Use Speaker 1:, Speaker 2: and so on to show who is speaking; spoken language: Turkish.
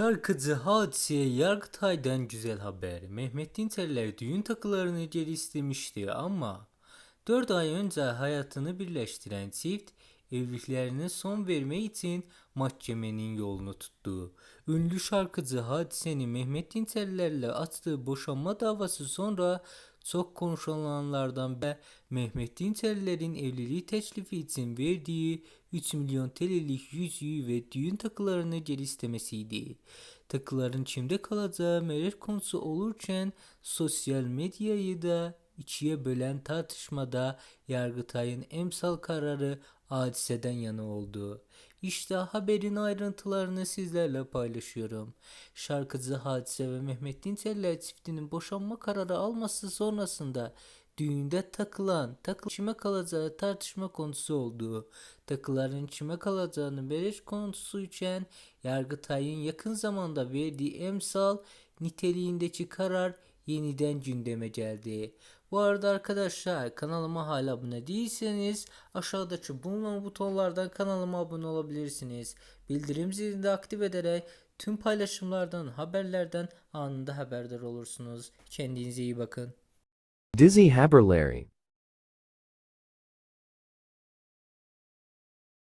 Speaker 1: Şarkıcı Hadise'ye Yargıtay'dan güzel haber. Mehmet Dinçerler düğün takılarını geri istemişti ama 4 ay önce hayatını birleştiren çift evliliklerine son vermek için mahkemenin yolunu tuttu. Ünlü şarkıcı Hadise'nin Mehmet Dinçerlerle açtığı boşanma davası sonra çok konuşulanlardan ve Mehmet Dinçerler'in evliliği teklifi için verdiği 3 milyon TL'lik yüzüğü ve düğün takılarını geri istemesiydi. Takıların kimde kalacağı merak konusu olurken sosyal medyayı da ikiye bölen tartışmada Yargıtay'ın emsal kararı hadiseden yana oldu. İşte haberin ayrıntılarını sizlerle paylaşıyorum. Şarkıcı Hadise ve Mehmet Dinçerler çiftinin boşanma kararı alması sonrasında düğünde takılan takı kime kalacağı tartışma konusu oldu. Takıların kime kalacağını merak konusu için Yargıtay'ın yakın zamanda verdiği emsal niteliğindeki karar yeniden gündeme geldi. Bu arada arkadaşlar kanalıma hala abone değilseniz aşağıdaki bulunan butonlardan kanalıma abone olabilirsiniz. Bildirim zilini de aktif ederek tüm paylaşımlardan, haberlerden anında haberdar olursunuz. Kendinize iyi bakın.
Speaker 2: Dizzy Haberlary